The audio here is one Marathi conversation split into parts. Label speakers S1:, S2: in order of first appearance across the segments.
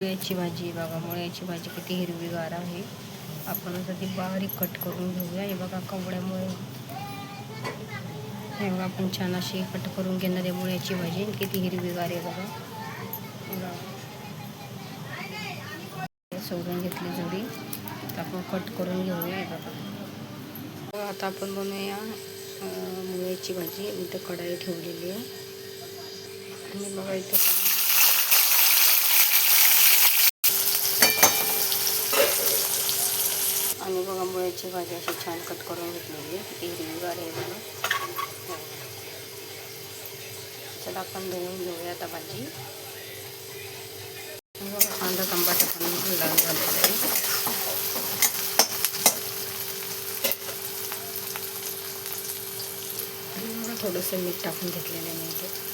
S1: मुळ्याची भाजी बघा मुळ्याची भाजी किती हिरवीगार आहे. आपण आता ती बारीक कट करून घेऊया. हे बघा कवड्यामुळे. हे बघा आपण छान अशी कट करून घेणार आहे मुळ्याची भाजी. किती हिरवीगार आहे बघा. बघा. सोडून घेतली जोडी. तर आपण कट करून घेऊया हे बघा. आता आपण बनवूया मुळ्याची भाजी. इथं कढाई ठेवलेली आहे. आणि बघा इथं आणि बघा मुळ्याची भाजी अशी छान कट करून घेतलेली आहे हिरवीगार आहे बघा चला आपण धुवून घेऊया आता भाजी कांदा पण लाल झालेला आहे थोडंसं मीठ टाकून घेतलेलं आहे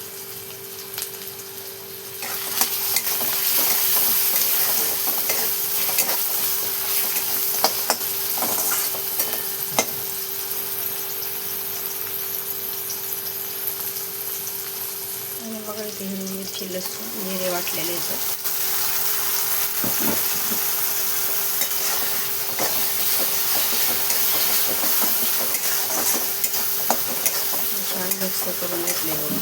S1: आणि मग इथे हिरवी मिरची लसूण जिरे वाटलेले इथं छान मिक्स करून घेतले बघून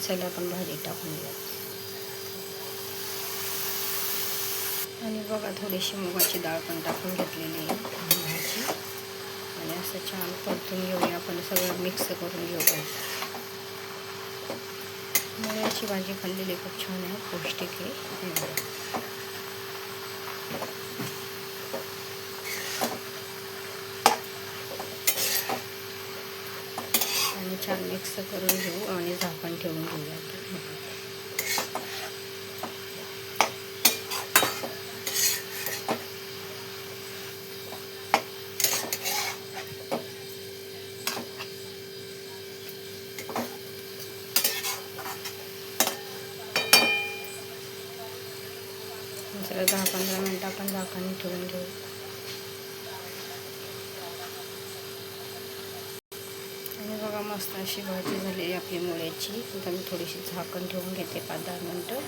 S1: चला आपण भाजी टाकून घ्या आणि बघा थोडीशी मुगाची डाळ पण टाकून घेतलेली आहे. आणि भाजी आणि असं छान परतून घेऊया आपण सगळं मिक्स करून घेऊ भाजी मुळ्याची भाजी खाल्लेली खूप छान आहे पौष्टिक आहे. आणि छान मिक्स करून घेऊ आणि झाकण ठेवून घेऊया. दुसरं दहा पंधरा मिनटं आपण झाकण ठेवून घेऊ. आणि बघा मस्त अशी भाजी झाली आपली मुळ्याची. आता मी थोडीशी झाकण ठेवून घेते पाच दहा मिनटं.